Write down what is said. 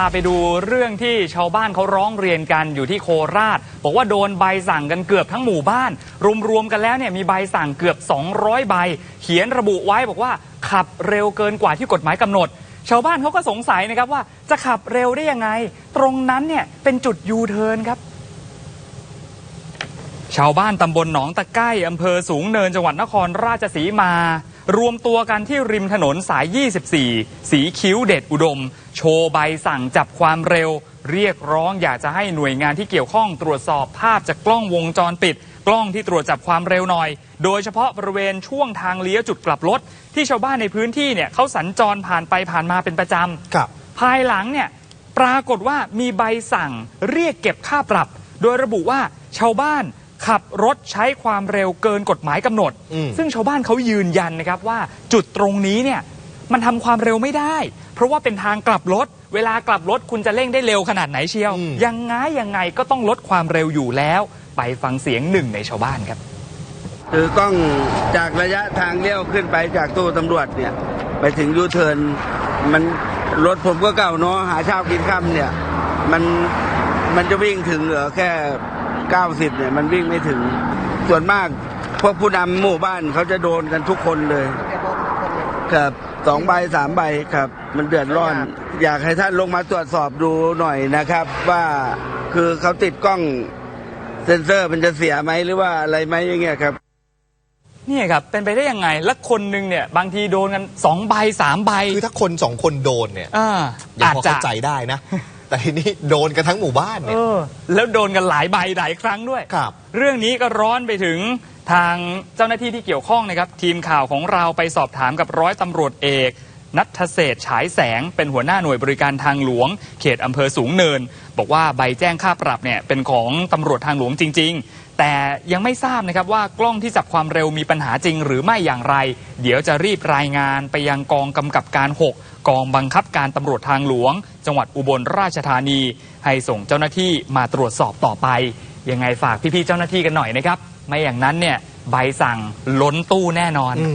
าไปดูเรื่องที่ชาวบ้านเขาร้องเรียนกันอยู่ที่โคราช บอกว่าโดนใบสั่งกันเกือบทั้งหมู่บ้าน รวมๆกันแล้วเนี่ยมีใบสั่งเกือบ 200 ใบ เขียนระบุไว้บอกว่าขับเร็วเกินกว่าที่กฎหมายกำหนด ชาวบ้านเขาก็สงสัยนะครับว่าจะขับเร็วได้ยังไง ตรงนั้นเนี่ยเป็นจุดยูเทิร์นครับ ชาวบ้านตำบลหนองตะไก้อำเภอสูงเนินจังหวัดนครราชสีมา รวมตัวกันที่ริมถนนสาย 24 สีคิ้วเด็ดอุดม โชว์ใบสั่งจับความเร็ว เรียกร้องอยากจะให้หน่วยงานที่เกี่ยวข้องตรวจสอบภาพจากกล้องวงจรปิด กล้องที่ตรวจจับความเร็วหน่อย โดยเฉพาะบริเวณช่วงทางเลี้ยวจุดกลับรถ ที่ชาวบ้านในพื้นที่เนี่ยเขาสัญจรผ่านไปผ่านมาเป็นประจำครับ ภายหลังเนี่ยปรากฏว่ามีใบสั่งเรียกเก็บค่าปรับ โดยระบุว่าชาวบ้าน ขับรถใช้ความเร็วเกินกฎหมายกำหนด อืม ซึ่งชาวบ้านเขายืนยันนะครับว่าจุดตรงนี้เนี่ยมันทำความเร็วไม่ได้ เพราะว่าเป็นทางกลับรถ เวลากลับรถคุณจะเร่งได้เร็วขนาดไหนเชียว อืม ยังไงยังไงก็ต้องลดความเร็วอยู่แล้ว ไปฟังเสียงหนึ่งในชาวบ้านครับ คือกล้องจากระยะทางเลี้ยวขึ้นไปจากตู้ตำรวจเนี่ย ไปถึงยูเทิร์นมันรถผมก็เก่าเนาะหาเช้ากินค่ำเนี่ย มันมันจะวิ่งถึงเหลือแค่ 90 เนี่ยมันวิ่งไม่ถึง ส่วนมากพวกผู้นำหมู่บ้านเขาจะโดนกันทุกคนเลย ครับสองใบสามใบครับ มันเดือดร้อน อยากให้ท่านลงมาตรวจสอบดูหน่อยนะครับ ว่าคือเขาติดกล้องเซ็นเซอร์มันจะเสียไหมหรือว่าอะไรไหมอย่างเงี้ยครับเนี่ยครับ เป็นไปได้ยังไง และคนหนึ่งเนี่ยบางทีโดนกันสองใบสามใบ คือถ้าคนสองคนโดนเนี่ยอ่ายังอาจพอจะเข้าใจได้นะ แต่ทีนี้โดนกันทั้งหมู่บ้านเอเนี่ยอแล้วโดนกันหลายใบหลายครั้งด้วย ครับ เรื่องนี้ก็ร้อนไปถึงทางเจ้าหน้าที่ที่เกี่ยวข้องนะครับ ทีมข่าวของเราไปสอบถามกับร้อยตำรวจเอก นัทเศษฉายแสงเป็นหัวหน้าหน่วยบริการทางหลวง เขตอำเภอสูงเนิน บอกว่าใบแจ้งค่าปรับเนี่ยเป็นของตำรวจทางหลวงจริง ๆ แต่ยังไม่ทราบนะครับว่ากล้องที่จับความเร็วมีปัญหาจริง หรือไม่อย่างไร เดี๋ยวจะรีบรายงานไปยังกองกำกับการ 6 กองบังคับการตำรวจทางหลวง จังหวัดอุบลราชธานี ให้ส่งเจ้าหน้าที่มาตรวจสอบต่อไปยังไงฝากพี่ๆเจ้าหน้าที่กันหน่อยนะครับไม่อย่างนั้นเนี่ยใบสั่งล้นตู้แน่นอนอ